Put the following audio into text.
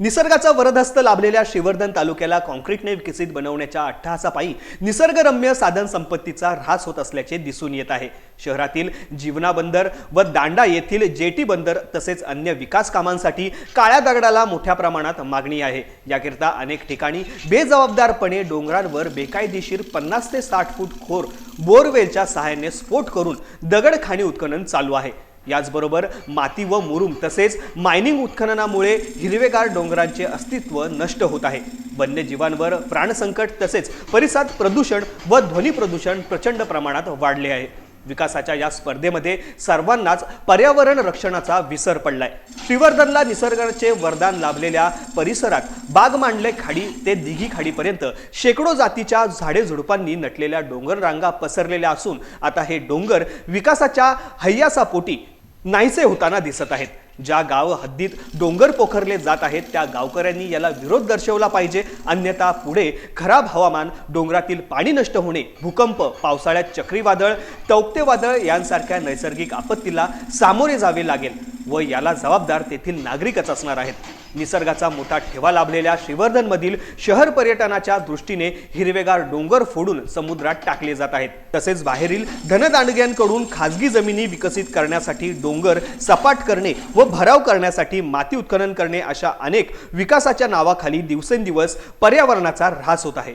निसर्गाचा वरदहस्त लाभलेल्या श्रीवर्धन तालुक्याला कॉन्क्रीटने विकसित बनवण्याच्या अट्टहासापायी निसर्गरम्य साधन संपत्तीचा ऱ्हास होत असल्याचे दिसून येत आहे. शहरातील जीवना बंदर व दांडा येथील जेटी बंदर तसेच अन्य विकास कामांसाठी काळ्या दगडाला मोठ्या प्रमाणात मागणी आहे. याकरिता अनेक ठिकाणी बेजबाबदारपणे डोंगरांवर बेकायदेशीर पन्नास ते साठ फूट खोर बोरवेलच्या सहाय्याने स्फोट करून दगड खाणी उत्खनन चालू आहे. याचबरोबर माती व मुरुम तसेच मायनिंग उत्खननामुळे हिरवेगार डोंगरांचे अस्तित्व नष्ट होत आहे. वन्यजीवांवर प्राणसंकट तसेच परिसरात प्रदूषण व ध्वनी प्रदूषण प्रचंड प्रमाणात वाढले आहे. विकासाच्या या स्पर्धेमध्ये सर्वांनाच पर्यावरण रक्षणाचा विसर पडलाय. श्रीवर्धनला निसर्गाचे वरदान लाभलेल्या परिसरात बाग मांडले खाडी ते दिघी खाडीपर्यंत शेकडो जातीच्या झाडे झुडपांनी नटलेल्या डोंगर रांगा पसरलेल्या असून आता हे डोंगर विकासाच्या हय्यासापोटी नाहीसे होताना दिसत आहेत. ज्या गाव हद्दीत डोंगर पोखरले जात आहेत त्या गावकऱ्यांनी याला विरोध दर्शवला पाहिजे. अन्यथा पुढे खराब हवामान डोंगरातील पाणी नष्ट होणे भूकंप पावसाळ्यात चक्रीवादळ तौक्ते वादळ यांसारख्या नैसर्गिक आपत्तीला सामोरे जावे लागेल. व याला जबाबदार तेथील नागरिकच असणार आहेत. निसर्गाचा मोठा ठेवा लाभलेल्या श्रीवर्धनमधील शहर पर्यटनाच्या दृष्टीने हिरवेगार डोंगर फोडून समुद्रात टाकले जात आहेत. तसेच बाहेरील धनदांडग्यांकडून खाजगी जमिनी विकसित करण्यासाठी डोंगर सपाट करणे व भराव करण्यासाठी माती उत्खनन करणे अशा अनेक विकासाच्या नावाखाली दिवसेंदिवस पर्यावरणाचा ऱ्हास होत आहे.